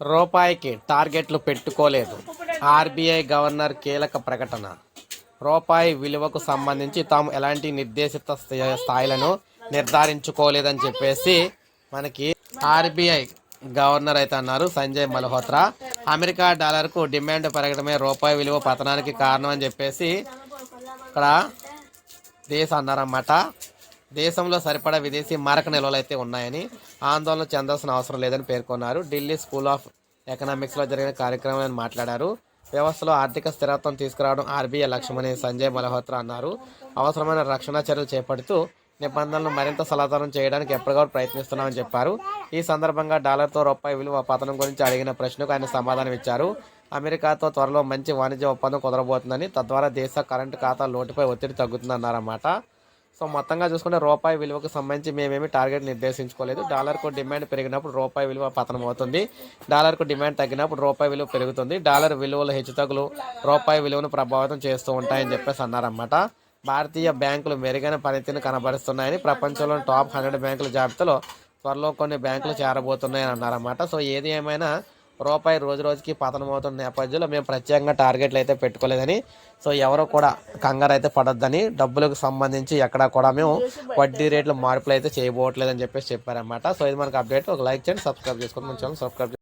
రూపాయికి టార్గెట్లు పెట్టుకోలేదు. ఆర్బీఐ గవర్నర్ కీలక ప్రకటన. రూపాయి విలువకు సంబంధించి తాము ఎలాంటి నిర్దేశిత స్థాయి- స్థాయిలను నిర్ధారించుకోలేదని చెప్పేసి మనకి ఆర్బీఐ గవర్నర్ అయితే అన్నారు. సంజయ్ మల్హోత్రా అమెరికా డాలర్కు డిమాండ్ పెరగడమే రూపాయి విలువ పతనానికి కారణం అని చెప్పేసి ఇక్కడ దేశ అన్నారన్నమాట. దేశంలో సరిపడా విదేశీ మారక నిల్వలు అయితే ఉన్నాయని ఆందోళన చెందాల్సిన అవసరం లేదని పేర్కొన్నారు. ఢిల్లీ స్కూల్ ఆఫ్ ఎకనామిక్స్లో జరిగిన కార్యక్రమంలో మాట్లాడారు. వ్యవస్థలో ఆర్థిక స్థిరత్వం తీసుకురావడం ఆర్బీఐ లక్ష్యమని సంజయ్ మల్హోత్రా అన్నారు. అవసరమైన రక్షణ చర్యలు చేపడుతూ నిబంధనలను మరింత సలతరం చేయడానికి ఎప్పటికప్పుడు ప్రయత్నిస్తున్నామని చెప్పారు. ఈ సందర్భంగా డాలర్తో రూపాయి విలువ పతనం గురించి అడిగిన ప్రశ్నకు ఆయన సమాధానం ఇచ్చారు. అమెరికాతో త్వరలో మంచి వాణిజ్య ఒప్పందం కుదరబోతుందని తద్వారా దేశ కరెంటు ఖాతా లోటుపై ఒత్తిడి తగ్గుతుందన్నారన్నమాట. సో మొత్తంగా చూసుకుంటే రూపాయి విలువకు సంబంధించి మేమేమి టార్గెట్ నిర్దేశించుకోలేదు. డాలర్కు డిమాండ్ పెరిగినప్పుడు రూపాయి విలువ పతనం అవుతుంది డాలర్కు డిమాండ్ తగ్గినప్పుడు రూపాయి విలువ పెరుగుతుంది. డాలర్ విలువల హెచ్చుతగ్గులు రూపాయి విలువను ప్రభావితం చేస్తూ ఉంటాయని చెప్పేసి అన్నారన్నమాట. భారతీయ బ్యాంకులు మెరుగైన పనితీరును కనబరుస్తున్నాయని ప్రపంచంలోని టాప్ హండ్రెడ్ బ్యాంకుల జాబితాలో త్వరలో కొన్ని బ్యాంకులు చేరబోతున్నాయని అన్నారన్నమాట. సో ఏది ఏమైనా రూపాయి రోజు రోజుకి పతనమవుతున్న నేపథ్యంలో మేము ప్రత్యేకంగా టార్గెట్లు అయితే పెట్టుకోలేదని సో ఎవరు కూడా కంగారు అయితే పడొద్దని డబ్బులకు సంబంధించి ఎక్కడ కూడా మేము వడ్డీ రేట్లు మార్పులు అయితే చేయబోవట్లేదని చెప్పేసి చెప్పారన్నమాట. సో ఇది మనకు అప్డేట్ ఒక లైక్ చేయండి సబ్స్క్రైబ్ చేసుకోండి. మన ఛానల్ సబ్స్క్రైబ్